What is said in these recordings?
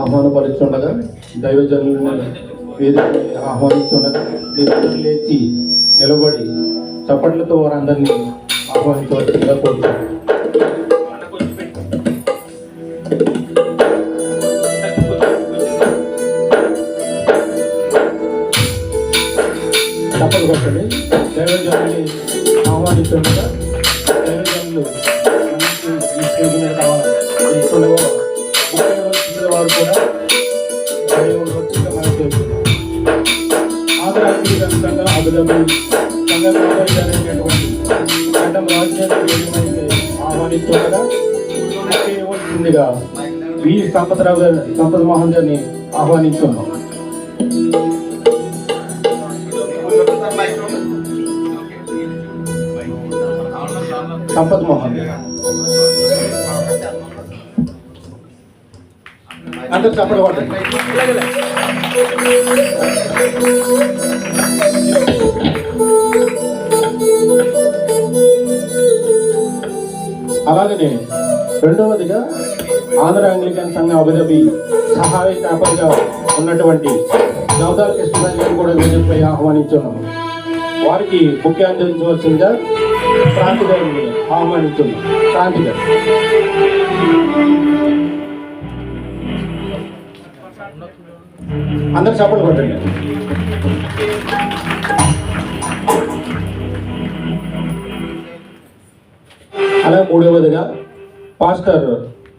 ఆహ్వానపరుచుండగా దైవజనులను వేదికని ఆహ్వానిస్తుండగా నిరంతరం లేచి నిలబడి చప్పట్లతో వారందరినీ ఆహ్వానించవలసిందిగా కోరుతున్నాను. ఆదరాంతరంగా అభిలభి సంఘ అనేటువంటి గడ్డం ఆహ్వానిస్తుండగా చేయవలసిందిగా వి సంపతరావు గారు సంపద మోహన్ గారిని ఆహ్వానిస్తున్నాం సంపత్ మోహన్ అందరు చప్పటి కొట్టండి. అలాగనే రెండవదిగా ఆంధ్ర అంగ్లికన్ సంఘ అభివృద్ధి సహాయ కాపరిగా ఉన్నటువంటి నవదాల్ కృష్ణరాజు కూడా వేదికపై ఆహ్వానించున్నాము వారికి ముఖ్య అందించవలసిందిగా క్రాంతి గారిని ఆహ్వానించున్నాం క్రాంతి గారు అందరు చప్పట్లు కొట్టండి. మూడవదిగా పాస్టర్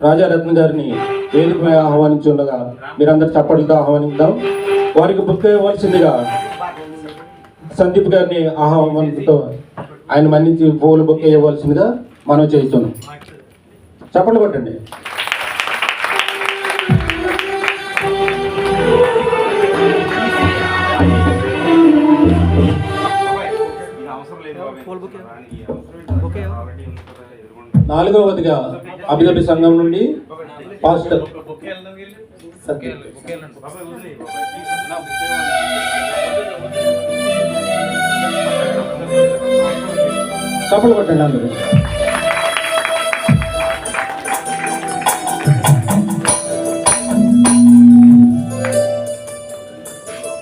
రాజారత్న గారిని వేదికపై ఆహ్వానించుండగా మీరందరు చప్పట్లతో ఆహ్వానిద్దాం. వారికి బుక్ ఇవ్వాల్సిందిగా సందీప్ గారిని ఆహ్వానంతో ఆయన మన్నించి పూలు బుక్ ఇవ్వాల్సిందిగా మనం చేస్తున్నాం. చప్పట్లు కొట్టండి. నాలుగవదిగా అభివృద్ధి సంఘం నుండి పాస్టర్ చప్పట్లు కొట్టండి అందరూ.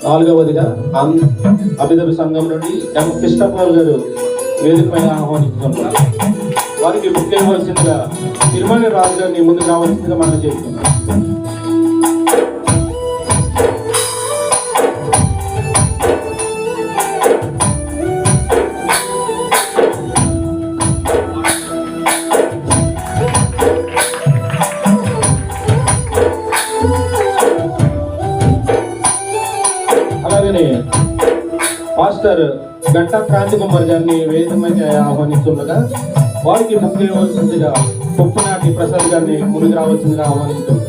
నాలుగవదిగా అం- అభిదభి సంఘం నుండి ఎం కృష్ణపాల్ గారు వేదిక పైన ఆహ్వానిస్తున్నారు. వారికి బుక్ చేయవలసిందిగా తిరుమల రాజు గారిని ముందుకు రావాల్సిందిగా మనం చేస్తున్నాం. అలాగనే మాస్టర్ గంటా క్రాంతి కుమార్ గారిని వేదికమైతే ఆహ్వానిస్తుండగా వారికి బుక్ ఇవ్వాల్సిందిగా పొప్పునాటి ప్రసాద్ గారిని ముందుకు రావాల్సిందిగా ఆహ్వానిస్తుంది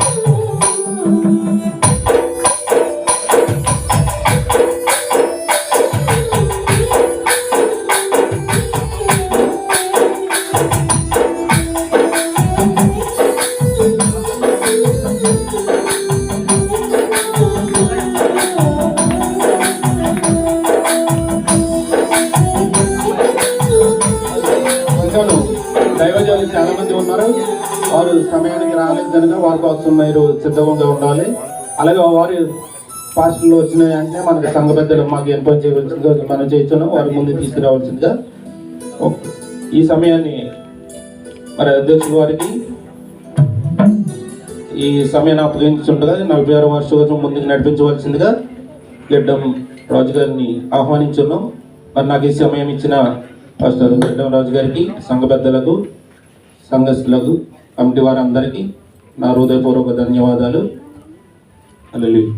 మీరు ఉండాలి. అలాగే వారి పాస్టర్లు వచ్చినాయి అంటే మనకి సంఘ పెద్దలు మాకు ఇన్ఫార్మ్ చేయవలసిందిగా మనం చేస్తున్నాం వారి ముందు తీసుకురావాల్సిందిగా. ఓకే. ఈ సమయాన్ని మరి అధ్యక్షుల వారికి ఈ సమయాన్ని అప్పగించుండగా నలభై ఆరు వార్షికోత్సవం ముందుకు నడిపించవలసిందిగా గడ్డం రాజు గారిని ఆహ్వానించున్నాం. మరి నాకు ఈ సమయం ఇచ్చిన పాస్టర్ గడ్డం రాజు గారికి సంఘ పెద్దలకు సంఘస్థులకు కమిటీ వారందరికీ నా హృదయపూర్వక ధన్యవాదాలు. హల్లెలూయా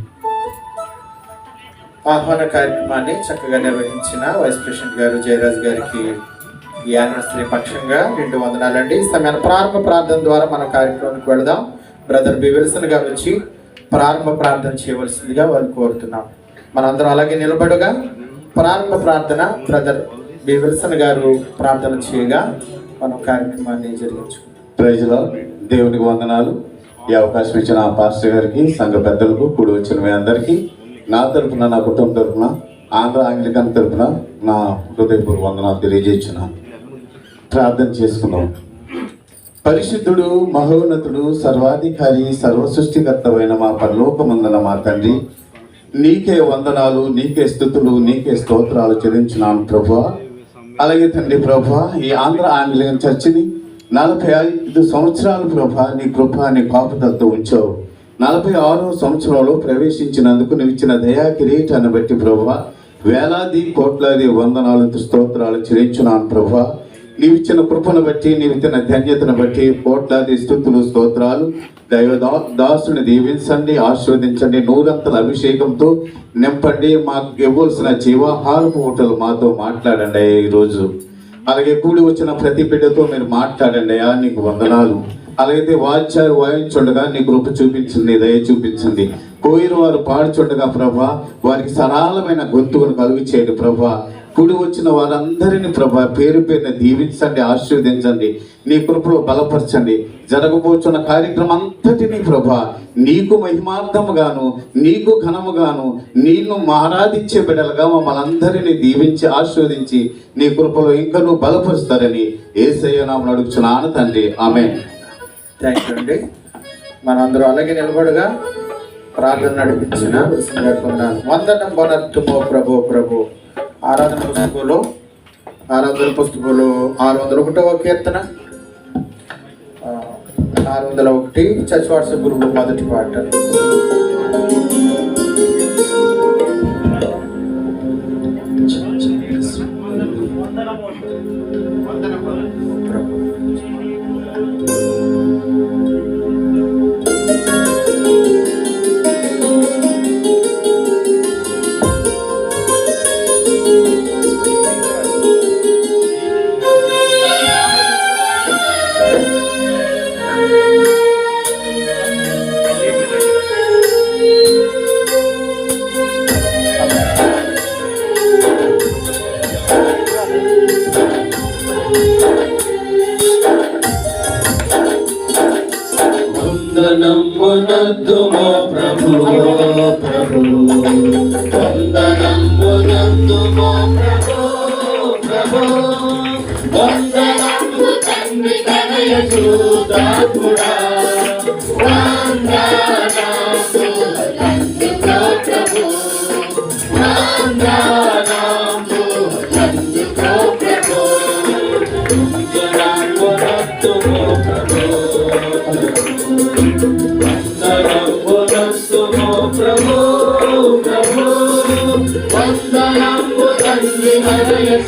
ఆహ్వాన కార్యక్రమాన్ని చక్కగా నిర్వహించిన వైస్ ప్రెసిడెంట్ గారు జయరాజ్ గారికి ఈ యానివర్సరీ పక్షంగా రెండు వందనాలండి. ఈ సమయాన్ని ప్రారంభ ప్రార్థన ద్వారా మన కార్యక్రమానికి వెళదాం. బ్రదర్ బి విల్సన్ గారు వచ్చి ప్రారంభ ప్రార్థన చేయవలసిందిగా వారు కోరుతున్నాం. మనందరం అలాగే నిలబడుగా ప్రారంభ ప్రార్థన బ్రదర్ బి విల్సన్ గారు ప్రార్థన చేయగా మనం కార్యక్రమాన్ని జరిగించుకుంటాం ప్రైజ్లో దేవునికి వందనాలు. ఈ అవకాశం ఇచ్చిన పాస్టర్ గారికి సంఘ పెద్దలకు కూడి వచ్చిన మీ అందరికీ నా తరపున నా కుటుంబం తరపున ఆంధ్ర ఆంగ్లికన్ తరపున నా హృదయపూర్వ వందనాలు తెలియజేస్తున్నాను. ప్రార్థన చేసుకుందాం. పరిశుద్ధుడు మహోన్నతుడు సర్వాధికారి సర్వసృష్టికర్తమైన మా పరలోకమందన మా తండ్రి నీకే వందనాలు నీకే స్థుతులు నీకే స్తోత్రాలు చెల్లించినాను ప్రభు అలాగే తండ్రి ప్రభా ఈ ఆంధ్ర ఆంగ్లేయన్ చర్చిని నలభై ఐదు సంవత్సరాలు ప్రభా నీ కృప నీ కాపుదలతో ఉంచావు. నలభై ఆరో సంవత్సరంలో ప్రవేశించినందుకు నువ్వు ఇచ్చిన దయా కిరీటాన్ని బట్టి ప్రభా వేలాది కోట్లాది వందనాలు స్తోత్రాలు చెల్లించున్నాను ప్రభా. నీవిచ్చిన కృపను బట్టి నీవిచ్చిన ధన్యతను బట్టి కోట్లాది స్థుతులు స్తోత్రాలు దైవ దాసుని దీవించండి ఆశీర్వదించండి నూరంతల అభిషేకంతో నింపండి. మాకు ఇవ్వాల్సిన జీవాహారపు ఊటలు మాతో మాట్లాడండి ఈరోజు అలాగే కూడి వచ్చిన ప్రతి బిడ్డతో మీరు మాట్లాడండి అయ్యా నీకు వందనాలు. అలాగైతే వాద్యాలు వాయించుండగా నీ కృప చూపించింది దయ చూపించింది. పోయిన వారు పాడుచుండగా ప్రభా వారికి సరళమైన గొంతువును కలుగు చేయండి ప్రభా. కూడి వచ్చిన వారందరినీ ప్రభా పేరు పేరున దీవించండి ఆశీర్వదించండి నీ కృపలో బలపరచండి. జరగబోచున్న కార్యక్రమం అంతటినీ ప్రభా నీకు మహిమార్థముగాను నీకు ఘనముగాను నిన్ను ఆరాధించే బిడ్డలుగా మమ్మల్ని అందరినీ దీవించి ఆశీర్వదించి నీ కృపలో ఇంకా నువ్వు బలపరుస్తారని ఏసయ్య నామని అడుగుచున్నాను తండ్రి. ఆమె థ్యాంక్ యూ అండి. మనందరూ అలాగే నిలబడగా ప్రార్థన నడిపించిన విష్ణు గారికి వందనం ప్రభు ప్రభు. ఆరాధన పుస్తకంలో ఆరాధన పుస్తకంలో ఆరు వందల ఒకటవ కీర్తన. ఆరు వందల ఒకటి చర్చ్ వాట్సాప్ గ్రూప్ మొదటి పాట. పునద్దుమో ప్రభు. ప్రభు వందనం పునద్దుమో ప్రభు ప్రభు. వందనము తండ్రి కనయ చూదాత్ముడా వందనాలు తండ్రికో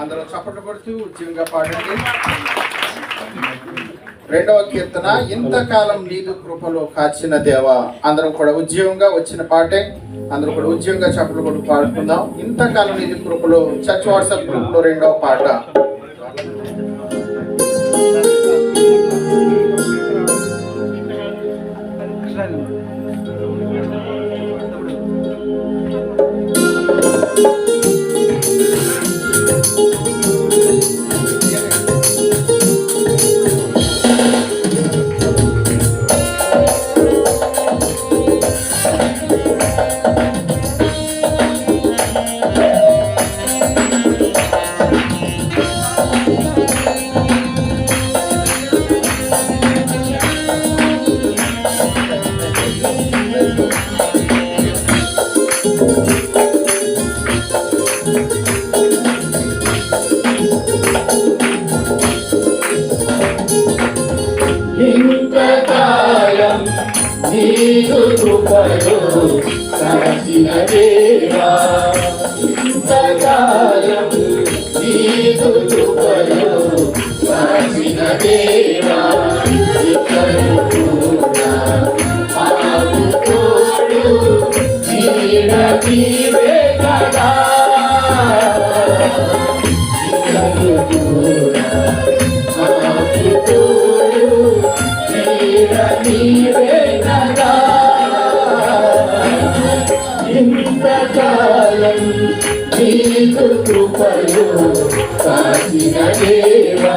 అందరూ చప్పట్లు కొడుతూ ఉద్యోగంగా పాడండి. రెండవ కీర్తన ఇంతకాలం నీదు కృపలో కాచిన దేవా. అందరం కూడా ఉద్యోగంగా వచ్చిన పాటే అందరూ కూడా ఉద్యోగంగా చెప్పలు కూడా పాడుకుందాం. ఇంతకాలం నీదు కృపలో చర్చ్ వాట్సాప్ గ్రూప్లో రెండవ పాట. నీదు కృపలో కాచిన దేవా ఇంతకాలం నీదు కృపలో కాచిన దేవా ఇతడు కూడా ఇంతకాలం నీకు కృపలు కాచిన దేవా.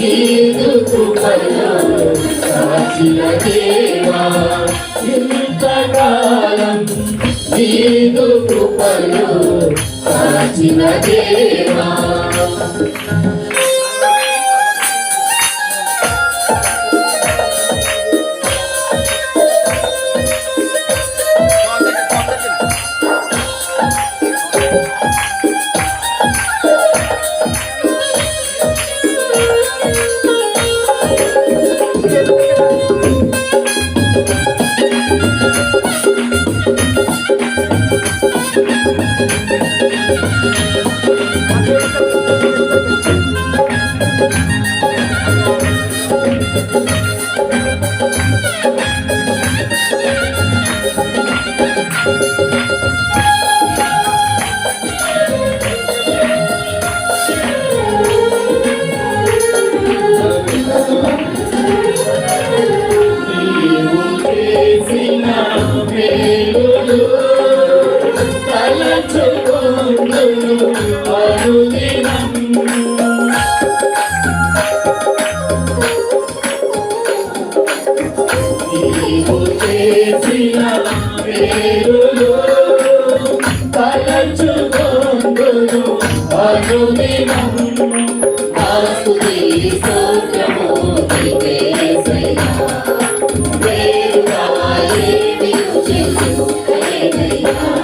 కృపలో కాచిన దేవా ఇంతకాలం నీదు కృపలో సాచిన దేవా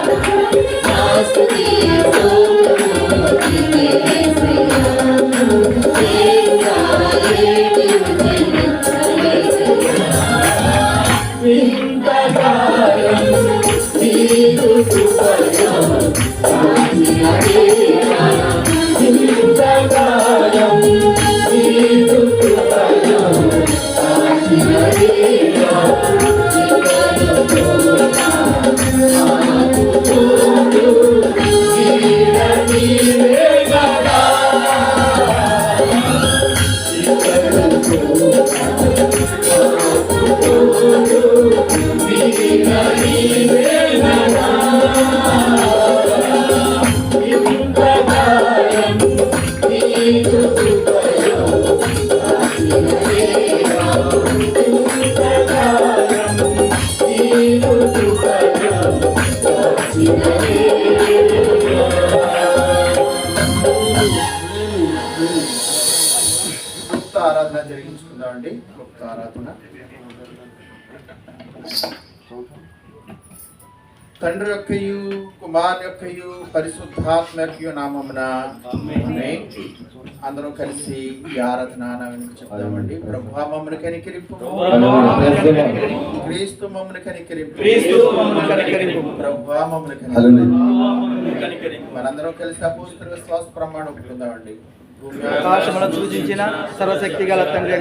Let's go. గుప్త ఆరాధన జరిగించుకుందామండి. గుప్త ఆరాధన. తండ్రి యొక్కయు కుమార్ యొక్కయు పరిశుద్ధాత్మ యొక్కయు నామమున. అందరూ కలిసి ఈ ఆరాధన వెనుక చెప్తామండి ప్రభు మమ్మల్ని కనికరింపు. క్రీస్తు మమ్మల్ని కనికరింపు. ప్రభు మమ్మల్ని హల్లెలూయా. కనికరింపు. మనందరం కలిసి అపోస్తుల విశ్వాస ప్రమాణం భూమి ఆకాశములను సూచించిన సర్వశక్తి గల తండ్రి